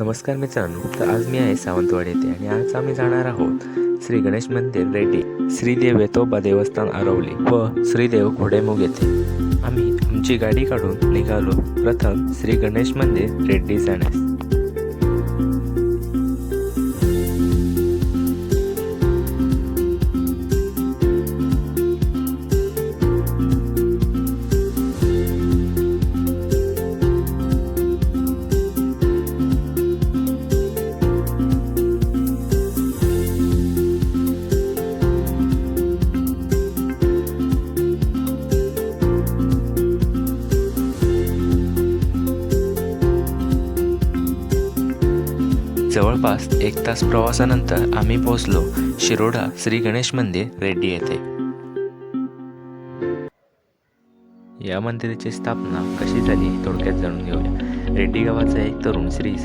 नमस्कार मित्रांनो तर आज मी आहे सावंतवाडी येथे आणि आज आम्ही जाणार आहोत श्री गणेश मंदिर रेड्डी श्रीदेव येतोबा देवस्थान आरवली व श्रीदेव घोडेमुग येथे. आम्ही आमची गाडी काढून निघालो. प्रथम श्री गणेश मंदिर रेड्डी जाण्यास. जवळपास एक तास प्रवासानंतर आम्ही पोहोचलो शिरोडा श्री गणेश मंदिर रेड्डी येथे. या मंदिराची स्थापना कशी झाली थोडक्यात जाणून घेऊया. रेड्डी गावाचा एक तरुण श्री स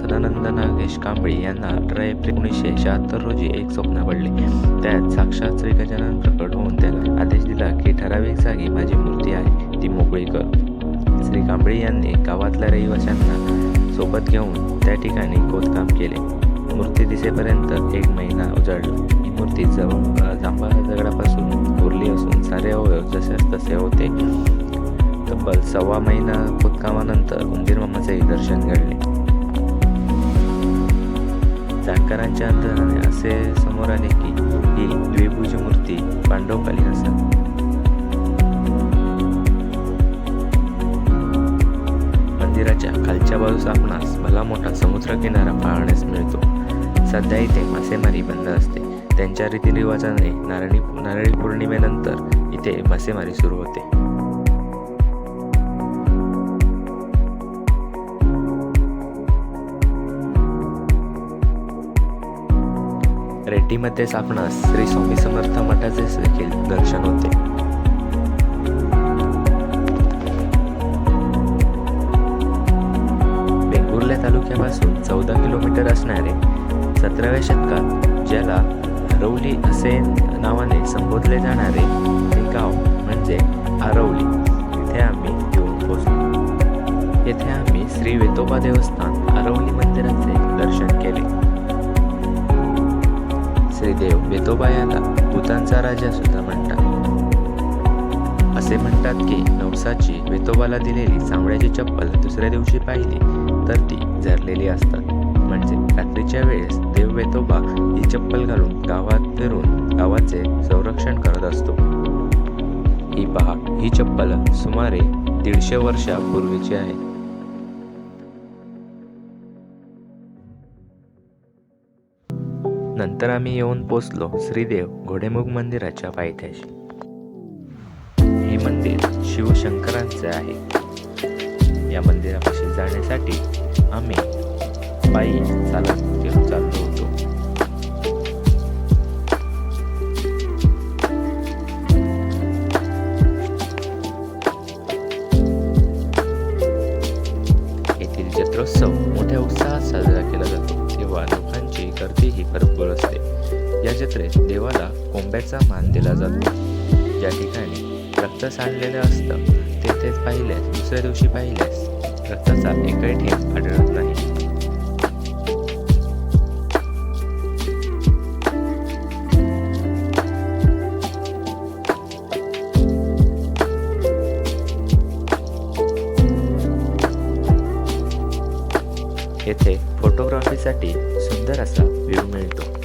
सदानंद नागेश कांबळी यांना अठरा एप्रिल एकोणीसशे शहात्तर रोजी एक स्वप्न पडले. त्यात साक्षात श्री गजानन प्रकट होऊन त्याला आदेश दिला की ठराविक जागी माझी मूर्ती आहे ती मोकळी कर. श्री कांबळी यांनी गावातल्या रहिवाशांना सोबत घेऊन त्या ठिकाणी खोदकाम केले. मूर्ती दिसेपर्यंत एक महिना उजाडला ही मूर्ती जवळ जांभा दगडापासून कोरली असून सारे अवयव जसेच तसे होते. तब्बल सव्वा महिना खोदकामानंतर उंदीर मामाचे दर्शन घडले. जाणकारांच्या अंतराने असे समोर आले की ही द्विभुज मूर्ती पांडवकालीन खालच्या आपणास भला मोठा समुद्र किनारा पाहण्यास मिळतो. सध्या इथे मासेमारी बंद असते. त्यांच्या रीतिरिवाजाने नारळी नारळी पौर्णिमेनंतर इथे मासेमारी सुरू होते. रेड्डीमध्येच आपणास श्री स्वामी समर्थ मठाचे देखील दर्शन होते. वेंगुर्ला चौदा किलोमीटर असणारे सतराव्या शतकात ज्याला हरवली असे नावाने संबोधले जाणारे हे गाव म्हणजे आरवली इथे आम्ही येऊन पोहोचलो. येथे आम्ही श्री वेतोबा देवस्थान आरवली मंदिराचे दर्शन केले. श्रीदेव वेतोबा याला भूतांचा राजा सुद्धा म्हणतात. असे म्हणतात की नवसाची वेतोबाला दिलेली चामड्याची चप्पल दुसऱ्या दिवशी पाहिली तर ती झरलेली असतात. म्हणजे रात्रीच्या वेळेस देव वेतोबा ही चप्पल घालून गावात फिरून गावाचे संरक्षण करत असतो. ही पहा ही चप्पल सुमारे दीडशे वर्षापूर्वीची आहे. नंतर आम्ही येऊन पोचलो श्रीदेव घोडेमुख मंदिराच्या पायथ्याशी. मंदिर शिवशंकरांचे आहे. या मंदिरापाशी जाण्यासाठी आम्ही पायी चालत घेऊन चाललो होतो. येथील जत्रोत्सव मोठ्या उत्साहात साजरा केला जातो. तेव्हा लोकांची गर्दीही भरपूर असते. या जत्रेत देवाला कोंब्याचा मान दिला जातो. या ठिकाणी रक्त सांडलेलं असतं. तेथेच पाहिल्यास. दुसऱ्या दिवशी पाहिल्यास. रक्ताचा एकही ठेप आढळत नाही. येथे फोटोग्राफीसाठी सुंदर असा व्ह्यू मिळतो.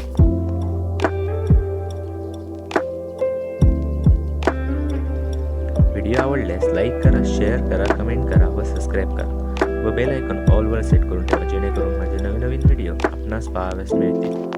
व्हिडिओ आवडल्यास लाईक करा शेअर करा कमेंट करा व सबस्क्राईब करा. व बेल आयकॉन ऑलवर सेट करून ठेवा जेणेकरून माझे नवीन नवीन व्हिडिओ आपणास पाहाव्यास मिळतील.